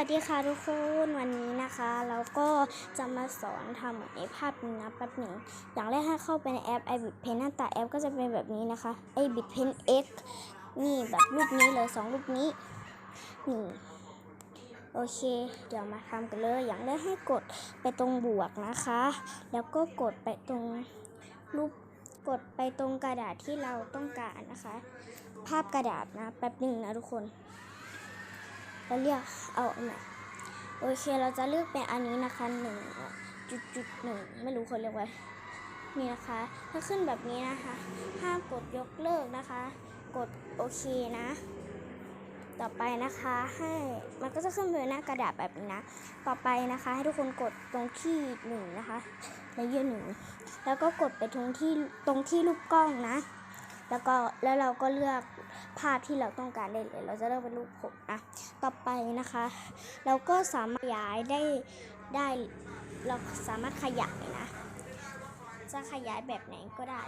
วัสดีค่ะทุกคนวันนี้นะคะ เราก็จะมาสอนทำเหมือนในภาพนี้นะแป๊บหนึ่งอย่างแรกให้เข้าไปในแอป i b i t Pen หน้าตาแอปก็จะเป็นแบบนี้นะคะ i b i t Pen X นี่แบบรูปนี้เลยสองรูปนี้นี่โอเค เดี๋ยวมาทำกันเลย อย่างแรกให้กดไปตรงบวกนะคะ แล้วก็กดไปตรงรูปกดไปตรงกระดาษที่เราต้องการนะคะ ภาพกระดาษนะแป๊บหนึ่งนะทุกคน เราเรียกเอาอันไหนโอเคเราจะเลือกเป็นอันนี้นะคะหนึ่งจุดจุดหนึ่งไม่รู้คนเรียกว่านี่นะคะ ถ้าขึ้นแบบนี้นะคะ ห้ามกดยกเลิกนะคะ กดโอเคนะ ต่อไปนะคะให้มันก็จะขึ้นเป็นหน้ากระดาษแบบนี้นะ ต่อไปนะคะ ให้ทุกคนกดตรงที่หนึ่งนะคะในยื่นหนึ่งแล้วก็กดไปตรงที่ตรงที่รูปกล้องนะ แล้วก็แล้วเราก็เลือกภาพที่เราต้องการได้เลย เราจะเลือกเป็นรูปผมนะต่อไปนะคะ เราก็สามารถขยายได้ได้เราสามารถขยายนะ จะขยายแบบไหนก็ได้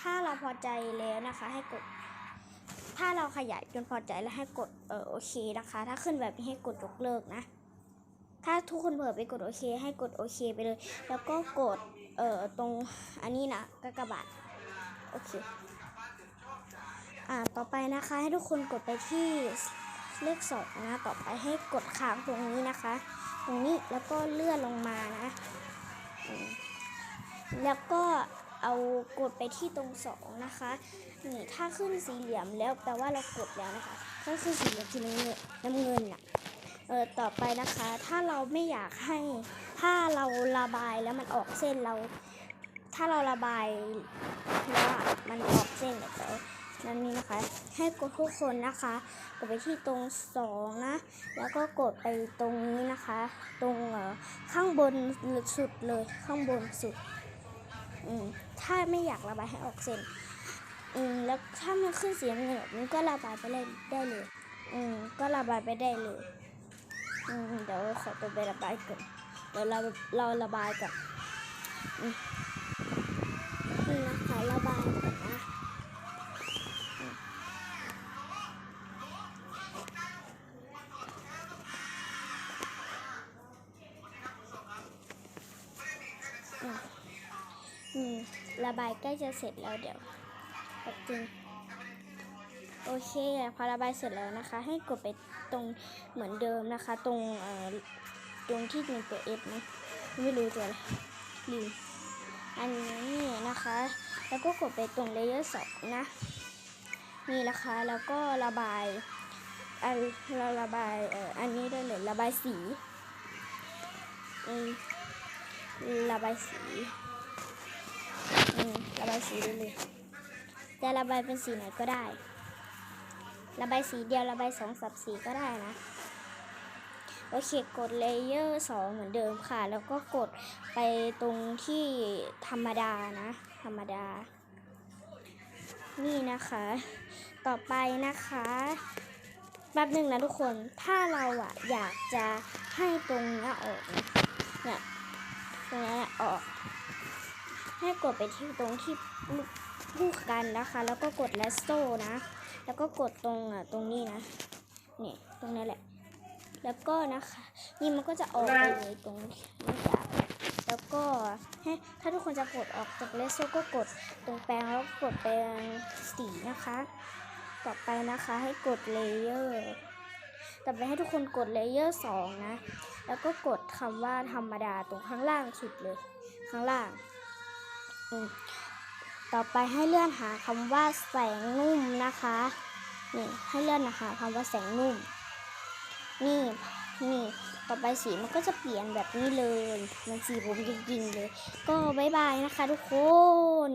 ถ้าเราพอใจแล้วนะคะ ให้กด ถ้าเราขยายจนพอใจแล้วให้กดเออโอเคนะคะ ถ้าขึ้นแบบนี้ให้กดยกเลิกนะถ้าทุกคนเผลอไปกดโอเค ให้กดโอเคไปเลย แล้วก็กดเอ่อตรงอันนี้นะกากบาท โอเค อ่า ต่อไปนะคะ ให้ทุกคนกดไปที่เลขสองนะ ต่อไปให้กดค้างตรงนี้นะคะ ตรงนี้แล้วก็เลื่อนลงมานะ แล้วก็เอากดไปที่ตรงสองนะคะ นี่ถ้าขึ้นสีเหลี่ยมแล้วแปลว่าเรากดแล้วนะคะ ถ้าขึ้นสีเหลี่ยมสีน้ำเงินน้ำเงินน่ะเออต่อไปนะคะ ถ้าเราไม่อยากให้ ถ้าเราระบายแล้วมันออกเส้นเรา ถ้าเราระบายแล้วอะมันออกเส้นเดี๋ยวนั่นนี่นะคะ ให้กดทุกคนนะคะ กดไปที่ตรงสองนะ แล้วก็กดไปตรงนี้นะคะ ตรงข้างบนสุดเลยข้างบนสุดถ้าไม่อยากระบายให้ออกเส้นอืมแล้วถ้ามันขึ้นสีน้ำเงินแบบนี้ก็ระบายไปเลยได้เลย อืมก็ระบายไปได้เลย อืมเดี๋ยวขอตัวไประบายก่อนเดี๋ยวเราเราระบายก่อนอืม ระบายก่อนนะอืมระบายใกล้จะเสร็จแล้วเดี๋ยวแป๊บนึงโอเคพอระบายเสร็จแล้วนะคะ ให้กดไปตรงเหมือนเดิมนะคะ ตรงเอ่อตรงที่เป็นตัว F นะไม่รู้ตัวอะไรลืม อันนี้นะคะ แล้วก็กดไปตรงเลเยอร์สองนะ นี่นะคะ แล้วก็ระบายอันเราระบายเอ่ออันนี้ได้เลยระบายสีอืมระบายสีอืมระบายสีได้เลยจะระบายเป็นสีไหนก็ได้ ระบายสีเดียวระบายสองสับสีก็ได้นะ โอเคกดเลเยอร์สองเหมือนเดิมค่ะ แล้วก็กดไปตรงที่ธรรมดานะ ธรรมดา นี่นะคะ ต่อไปนะคะแป๊บหนึ่งนะทุกคน ถ้าเราอะอยากจะให้ตรงนี้ออกนะเนี่ยตรงนี้ออก ให้กดไปที่ตรงที่คู่กันนะคะ แล้วก็กดเลสโตนะ แล้วก็กดตรงอะตรงนี้นะ นี่ตรงนี้แหละ แล้วก็นะคะ นี่มันก็จะออกไปเลยตรงนี้จ้ะแล้วก็ให้ถ้าทุกคนจะกดออกจากเลสโซก็กดตรงแปลงแล้วกดแปลงสีนะคะ ต่อไปนะคะให้กดเลเยอร์ต่อไปให้ทุกคนกดเลเยอร์สองนะ แล้วก็กดคำว่าธรรมดาตรงข้างล่างสุดเลย ข้างล่างต่อไปให้เลื่อนหาคำว่าแสงนุ่มนะคะนี่ให้เลื่อนหาคำว่าแสงนุ่ม นี่นี่ต่อไปสีมันก็จะเปลี่ยนแบบนี้เลย มันสีผมจริงๆเลย ก็บายบายนะคะทุกคน